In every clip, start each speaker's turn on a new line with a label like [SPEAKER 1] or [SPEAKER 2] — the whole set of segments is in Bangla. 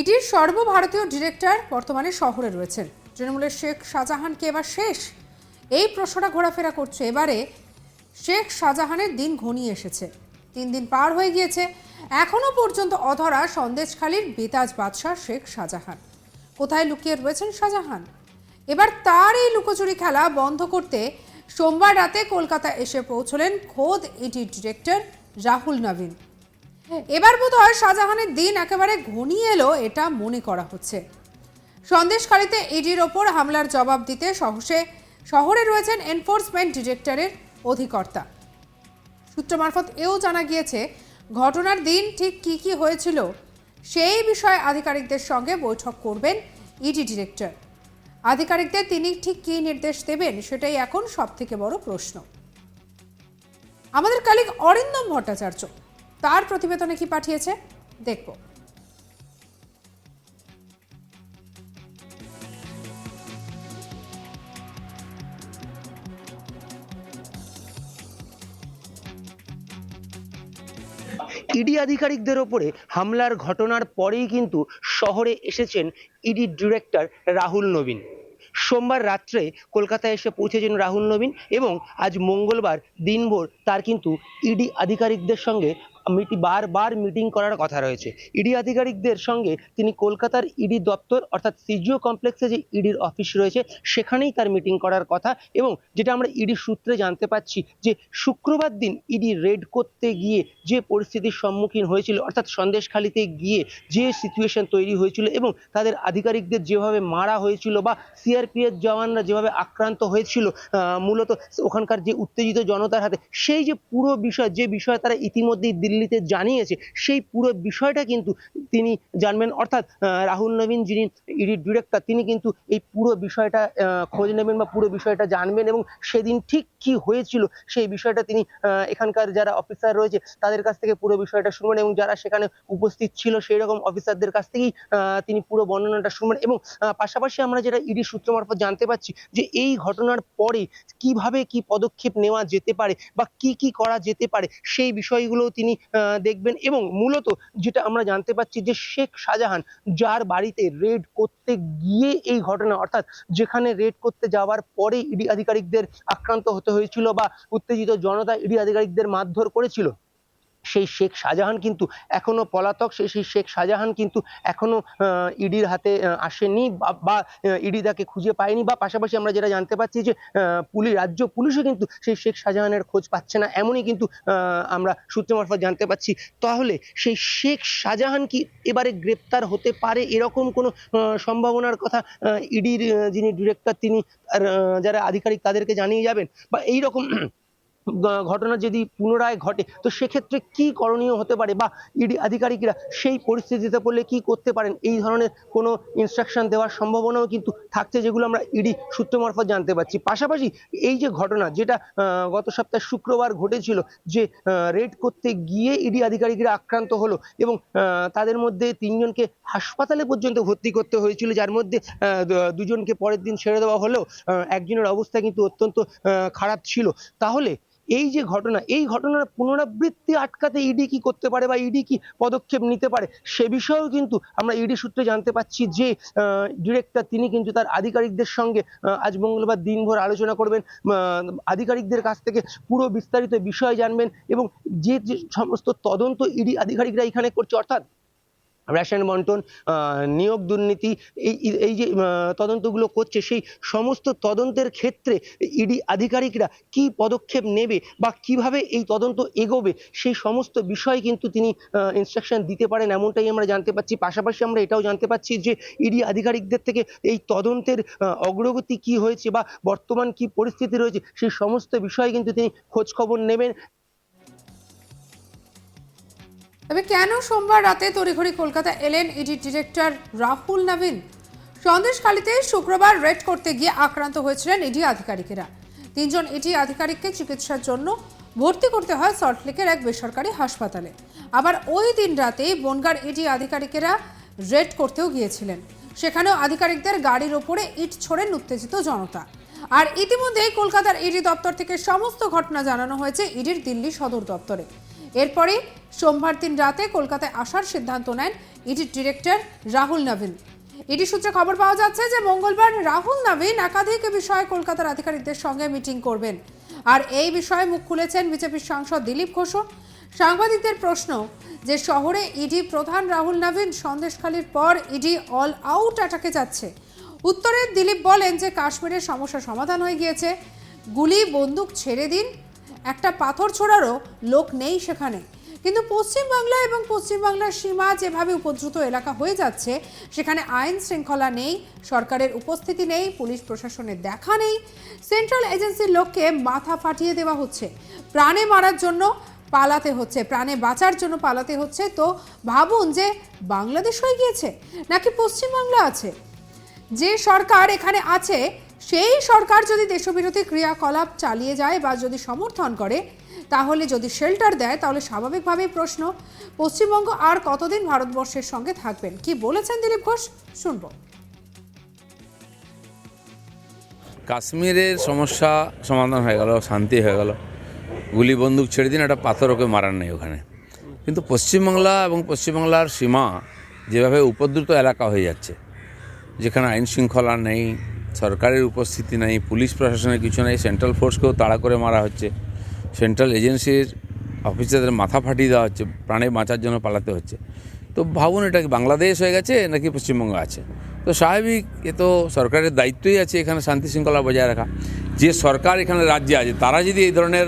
[SPEAKER 1] ইডির সর্বভারতীয় ডিরেক্টর বর্তমানে শহরে রয়েছেন। তৃণমূলের শেখ শাহজাহানকে এবার শেষ? এই প্রশ্নটা ঘোরাফেরা করছে। এবারে শেখ শাহজাহানের দিন ঘনিয়ে এসেছে। তিন দিন পার হয়ে গিয়েছে। এখনও পর্যন্ত অধরা সন্দেশখালীর বেতাজ বাদশাহ শেখ শাহজাহান। কোথায় লুকিয়ে রয়েছেন শাহজাহান? এবার তার এই লুকোচুরি খেলা বন্ধ করতে সোমবার রাতে কলকাতা এসে পৌঁছলেন খোদ ইডির ডিরেক্টর রাহুল নবীন। এবার বোধ হয় শাহজাহানের দিন একেবারে ঘনিয়ে এলো, এটা মনে করা হচ্ছে। সন্দেশখালীতে ইডির ওপর হামলার জবাব দিতে সহসে শহরে রয়েছেন এনফোর্সমেন্ট ডিরেক্টরের অধিকর্তা। সূত্র মারফত এও জানা গিয়েছে, ঘটনার দিন ঠিক কি কি হয়েছিল, সেই বিষয়ে আধিকারিকদের সঙ্গে বৈঠক করবেন ইডি ডিরেক্টর। আধিকারিকদের তিনি ঠিক কী নির্দেশ দেবেন, সেটাই এখন সব থেকে বড় প্রশ্ন। আমাদের কালিক অরিন্দম ভট্টাচার্য তার প্রতিবেদনে কি পাঠিয়েছে? দেখব।
[SPEAKER 2] ইডি আধিকারিকদের ওপরে হামলার ঘটনার পরেই কিন্তু শহরে এসেছেন ইডি ডিরেক্টর রাহুল নবীন। সোমবার রাত্রে কলকাতায় এসে পৌঁছেছেন রাহুল নবীন এবং আজ মঙ্গলবার দিনভর তার কিন্তু ইডি আধিকারিকদের সঙ্গে মিটি, বারবার মিটিং করার কথা রয়েছে। ইডি আধিকারিকদের সঙ্গে তিনি কলকাতার ইডি দপ্তর অর্থাৎ সিজিও কমপ্লেক্সে যে ইডির অফিস রয়েছে, সেখানেই তার মিটিং করার কথা এবং যেটা আমরা ইডি সূত্রে জানতে পাচ্ছি যে শুক্রবার দিন ইডি রেড করতে গিয়ে যে পরিস্থিতির সম্মুখীন হয়েছিল, অর্থাৎ সন্দেশখালিতে গিয়ে যে সিচুয়েশন তৈরি হয়েছিল এবং তাদের আধিকারিকদের যেভাবে মারা হয়েছিল বা সিআরপিএফ জওয়ানরা যেভাবে আক্রান্ত হয়েছিল মূলত ওখানকার যে উত্তেজিত জনতার হাতে, সেই যে পুরো বিষয়, যে বিষয় তারা ইতিমধ্যেই দিল্লিতে জানিয়েছে। সেই পুরো বিষয়টা কিন্তু তিনি জানবেন। অর্থাৎ রাহুল নবীন যিনি ইডি ডিরেক্টর তিনি কিন্তু এই পুরো বিষয়টা খোঁজ নেবেন বা পুরো বিষয়টা জানবেন এবং সেদিন ঠিক কি হয়েছিল সেই বিষয়টা তিনি এখানকার যারা অফিসার রয়েছে তাদের কাছ থেকে পুরো বিষয়টা শুনবেন এবং যারা সেখানে উপস্থিত ছিল সেই রকম অফিসারদের কাছ থেকেই তিনি পুরো বর্ণনাটা শুনবেন এবং পাশাপাশি আমরা যেটা ইডি সূত্র মারফত জানতে পারছি যে এই ঘটনার পরে কীভাবে কি পদক্ষেপ নেওয়া যেতে পারে বা কি কি করা যেতে পারে সেই বিষয়গুলোও তিনি দেখবেন এবং মূলত যেটা আমরা জানতে পারছি যে শেখ শাহজাহান যার বাড়িতে রেড করতে গিয়ে এই ঘটনা, অর্থাৎ যেখানে রেড করতে যাওয়ার পরে ইডি আধিকারিকদের আক্রান্ত হতে হয়েছিল বা উত্তেজিত জনতা ইডি আধিকারিকদের মারধর করেছিল সেই শেখ শাহজাহান কিন্তু এখনও পলাতক, সেই সেই শেখ শাহজাহান কিন্তু এখনও ইডির হাতে আসেনি বা- ইডি তাকে খুঁজে পায়নি বা পাশাপাশি আমরা যেটা জানতে পারছি যে পুলিশ রাজ্য পুলিশও কিন্তু সেই শেখ শাহজাহানের খোঁজ পাচ্ছে না, এমনই কিন্তু আমরা সূত্র মারফত জানতে পারছি তাহলে সেই শেখ শাহজাহান কি এবারে গ্রেপ্তার হতে পারে এরকম কোনো সম্ভাবনার কথা ইডির যিনি ডিরেক্টর তিনি যারা আধিকারিক তাদেরকে জানিয়ে যাবেন? বা এইরকম ঘটনা যদি পুনরায় ঘটে, তো সেক্ষেত্রে কি করণীয় হতে পারে? বা ইডি আধিকারিকরা সেই পরিস্থিতিতে পড়লে কি করতে পারেন? এই ধরনের কোনো ইনস্ট্রাকশন দেওয়ার সম্ভাবনাও কিন্তু থাকছে যেগুলো আমরা ইডি সূত্র মারফত জানতে পারছি। পাশাপাশি এই যে ঘটনা যেটা গত সপ্তাহে শুক্রবার ঘটেছিল যে রেড করতে গিয়ে ইডি আধিকারিকরা আক্রান্ত হলো এবং তাদের মধ্যে তিনজনকে হাসপাতালে পর্যন্ত ভর্তি করতে হয়েছিল, যার মধ্যে দুজনকে পরের দিন ছেড়ে দেওয়া হলেও একজনের অবস্থা কিন্তু অত্যন্ত খারাপ ছিল। তাহলে এই যে ঘটনা, এই ঘটনার পুনরাবৃত্তি আটকাতে ইডি কি করতে পারে বা ইডি কি পদক্ষেপ নিতে পারে, সে বিষয়েও কিন্তু আমরা ইডি সূত্রে জানতে পাচ্ছি যে ডিরেক্টর তিনি কিন্তু তার আধিকারিকদের সঙ্গে আজ মঙ্গলবার দিনভর আলোচনা করবেন আধিকারিকদের কাছ থেকে পুরো বিস্তারিত বিষয় জানবেন এবং যে যে সমস্ত তদন্ত ইডি আধিকারিকরা এখানে করছে, অর্থাৎ রেশন বন্টন নিয়োগ দুর্নীতি, এই, এই- যে তদন্তগুলো করছে, সেই সমস্ত তদন্তের ক্ষেত্রে ইডি আধিকারিকরা কি পদক্ষেপ নেবে বা কীভাবে এই তদন্ত এগোবে, সেই সমস্ত বিষয় কিন্তু তিনি ইনস্ট্রাকশন দিতে পারেন, এমনটাই আমরা জানতে পাচ্ছি। পাশাপাশি আমরা এটাও জানতে পাচ্ছি যে ইডি আধিকারিকদের থেকে এই তদন্তের অগ্রগতি কি হয়েছে বা বর্তমান কি পরিস্থিতি রয়েছে, সেই সমস্ত বিষয়ে কিন্তু তিনি খোঁজখবর নেবেন।
[SPEAKER 1] তবে কেন সোমবার রাতে তড়িঘড়ি কলকাতা এলেন ইডি ডিরেক্টর রাহুল নবীন সন্দেশখালীতে শুক্রবার রেড করতে গিয়ে আক্রান্ত হয়েছিলেন ইডি আধিকারিকেরা। তিনজন ইডি আধিকারিককে চিকিৎসার জন্য ভর্তি করতে হয় সল্টলেকের এক বেসরকারি হাসপাতালে। আবার ওই দিন রাতে বনগার ইডি আধিকারিকেরা রেড করতেও গিয়েছিলেন। সেখানেও আধিকারিকদের গাড়ির ওপরে ইট ছোড়েন উত্তেজিত জনতা। আর ইতিমধ্যেই কলকাতার ইডি দপ্তর থেকে সমস্ত ঘটনা জানানো হয়েছে ইডির দিল্লি সদর দপ্তরে। এরপরে সোমবার দিন রাতে কলকাতায় আসার সিদ্ধান্ত নেন ইডির ডিরেক্টর রাহুল নবীন ইডি সূত্রে খবর পাওয়া যাচ্ছে যে মঙ্গলবার রাহুল নবীন একাধিক বিষয়ে কলকাতার আধিকারিকদের সঙ্গে মিটিং করবেন। আর এই বিষয়ে মুখ খুলেছেন বিজেপির সাংসদ দিলীপ ঘোষও। সাংবাদিকদের প্রশ্ন, যে শহরে ইডি প্রধান রাহুল নবীন সন্দেশখালির পর ইডি অল আউট অ্যাটাকে যাচ্ছে। উত্তরে দিলীপ বলেন যে কাশ্মীরের সমস্যা সমাধান হয়ে গিয়েছে। গুলি, বন্দুক ছেড়ে দিন একটা পাথর ছোড়ারও লোক নেই সেখানে। কিন্তু পশ্চিমবাংলা এবং পশ্চিমবাংলার সীমা যেভাবে উপদ্রুত এলাকা হয়ে যাচ্ছে, সেখানে আইন শৃঙ্খলা নেই, সরকারের উপস্থিতি নেই, পুলিশ প্রশাসনের দেখা নেই, সেন্ট্রাল এজেন্সির লোককে মাথা ফাটিয়ে দেওয়া হচ্ছে। প্রাণে মারার জন্য পালাতে হচ্ছে, প্রাণে বাঁচার জন্য পালাতে হচ্ছে। তো ভাবুন যে বাংলাদেশ হয়ে গিয়েছে, নাকি পশ্চিমবাংলা আছে? যে সরকার এখানে আছে সেই সরকার যদি দেশবিরোধী ক্রিয়াকলাপ চালিয়ে যায় বা যদি সমর্থন করে, তাহলে যদি শেল্টার দেয়, তাহলে স্বাভাবিকভাবেই প্রশ্ন, পশ্চিমবঙ্গ আর কতদিন ভারতবর্ষের সঙ্গে থাকবেন? কি বলেছেন দিলীপ ঘোষ? শুনব।
[SPEAKER 3] কাশ্মীরের সমস্যা সমাধান হয়ে গেল, শান্তি হয়ে গেল। গুলি বন্দুক ছেড়ে দিন, একটা পাথর ওকে মারার নেই ওখানে। কিন্তু পশ্চিমবাংলা এবং পশ্চিমবাংলার সীমা যেভাবে উপদ্রুত এলাকা হয়ে যাচ্ছে, যেখানে আইন শৃঙ্খলা নেই সরকারের উপস্থিতি নাই, পুলিশ প্রশাসনের কিছু নাই সেন্ট্রাল ফোর্সকেও তাড়া করে মারা হচ্ছে। সেন্ট্রাল এজেন্সির অফিসারদের মাথা ফাটিয়ে দেওয়া হচ্ছে, প্রাণে বাঁচার জন্য পালাতে হচ্ছে। তো ভাবুন এটা কি বাংলাদেশ হয়ে গেছে নাকি পশ্চিমবঙ্গ আছে? তো স্বাভাবিক, এ তো সরকারের দায়িত্বই আছে এখানে শান্তি শৃঙ্খলা বজায় রাখা। যে সরকার এখানে রাজ্যে আছে, তারা যদি এই ধরনের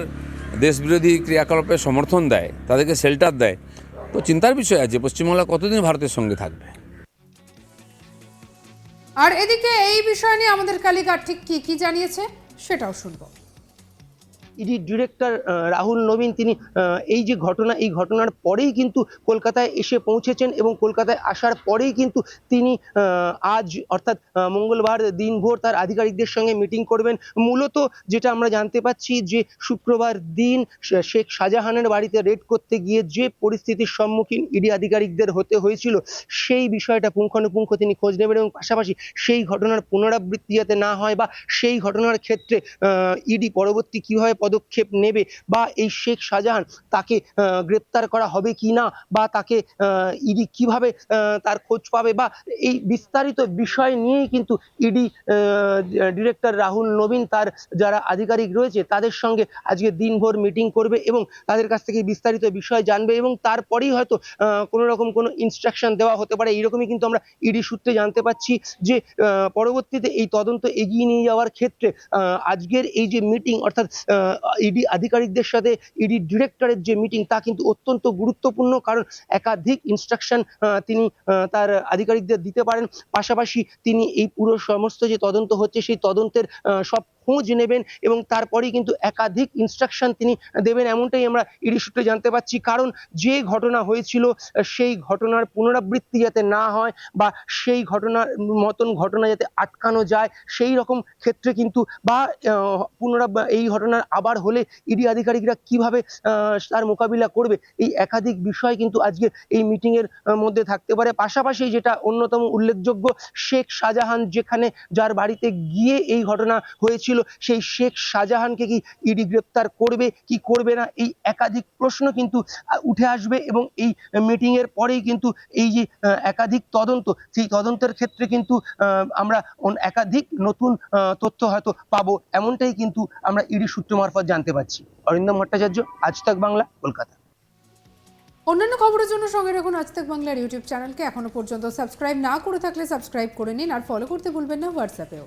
[SPEAKER 3] দেশবিরোধী ক্রিয়াকলাপে সমর্থন দেয়, তাদেরকে শেল্টার দেয়, তো চিন্তার বিষয় আছে, পশ্চিমবাংলা কতদিন ভারতের সঙ্গে থাকবে?
[SPEAKER 1] আর এদিকে এই বিষয় নিয়ে আমাদের কালিকার ঠিক কি কি জানিয়েছে সেটাও শুনব।
[SPEAKER 2] ইডি ডিরেক্টর রাহুল নবীন, তিনি এই যে ঘটনা, এই ঘটনার পরেই কিন্তু কলকাতায় এসে পৌঁছেছেন এবং কলকাতায় আসার পরেই কিন্তু তিনি আজ অর্থাৎ মঙ্গলবার দিনভর তার আধিকারিকদের সঙ্গে মিটিং করবেন। মূলত যেটা আমরা জানতে পাচ্ছি যে শুক্রবার দিন শেখ শাহজাহানের বাড়িতে রেড করতে গিয়ে যে পরিস্থিতির সম্মুখীন ইডি আধিকারিকদের হতে হয়েছিল, সেই বিষয়টা পুঙ্খানুপুঙ্খ তিনি খোঁজ নেবেন এবং পাশাপাশি সেই ঘটনার পুনরাবৃত্তি যাতে না হয় বা সেই ঘটনার ক্ষেত্রে ইডি পরবর্তী কীভাবে পদক্ষেপ নেবে বা এই শেখ শাহজাহান তাকে গ্রেপ্তার করা হবে কি না বা তাকে ইডি কীভাবে তার খোঁজ পাবে বা এই বিস্তারিত বিষয় নিয়েই কিন্তু ইডি ডিরেক্টর রাহুল নবীন তার যারা আধিকারিক রয়েছে তাদের সঙ্গে আজকে দিনভর মিটিং করবে এবং তাদের কাছ থেকে বিস্তারিত বিষয় জানবে এবং তারপরেই হয়তো কোনো রকম কোনো ইনস্ট্রাকশন দেওয়া হতে পারে। এইরকমই কিন্তু আমরা ইডি সূত্রে জানতে পাচ্ছি যে পরবর্তীতে এই তদন্ত এগিয়ে নিয়ে যাওয়ার ক্ষেত্রে আজকের এই যে মিটিং অর্থাৎ ইডি আধিকারিকদের সাথে ইডি ডিরেক্টরের যে মিটিং, তা কিন্তু অত্যন্ত গুরুত্বপূর্ণ, কারণ একাধিক ইনস্ট্রাকশন তিনি তার আধিকারিকদের দিতে পারেন। পাশাপাশি তিনি এই পুরো সমস্ত যে তদন্ত হচ্ছে, সেই তদন্তের সব খোঁজ নেবেন এবং তারপরেই কিন্তু একাধিক ইনস্ট্রাকশন তিনি দেবেন, এমনটাই আমরা ইডি সূত্রে জানতে পারছি কারণ যে ঘটনা হয়েছিল, সেই ঘটনার পুনরাবৃত্তি যাতে না হয় বা সেই ঘটনার মতন ঘটনা যাতে আটকানো যায়, সেই রকম ক্ষেত্রে কিন্তু বা পুনরাব, এই ঘটনার আবার হলে ইডি আধিকারিকরা কীভাবে তার মোকাবিলা করবে, এই একাধিক বিষয় কিন্তু আজকে এই মিটিং এর মধ্যে থাকতে পারে। পাশাপাশি যেটা অন্যতম উল্লেখযোগ্য, শেখ শাহজাহান যেখানে যার বাড়িতে গিয়ে এই ঘটনা হয়েছিল সেই শেখ শাহজাহানকে কি ইডি গ্রেপ্তার করবে, কি করবে না, এই একাধিক প্রশ্ন কিন্তু উঠে আসবে এবং এই মিটিং এর পরেই কিন্তু এই যে একাধিক তদন্ত, সেই তদন্তের ক্ষেত্রে কিন্তু আমরা একাধিক নতুন তথ্য হয়তো পাবো, এমনটাই কিন্তু আমরা ইডি সূত্র মারফত জানতে পারছি। অরিন্দম ভট্টাচার্য, আজ তাক বাংলা, কলকাতা।
[SPEAKER 1] অন্যান্য খবরের জন্য সঙ্গে রাখুন আজ তাক বাংলার ইউটিউব চ্যানেলকে। এখনও পর্যন্ত সাবস্ক্রাইব না করে থাকলে সাবস্ক্রাইব করে নিন আর ফলো করতে ভুলবেন না হোয়াটসঅ্যাপেও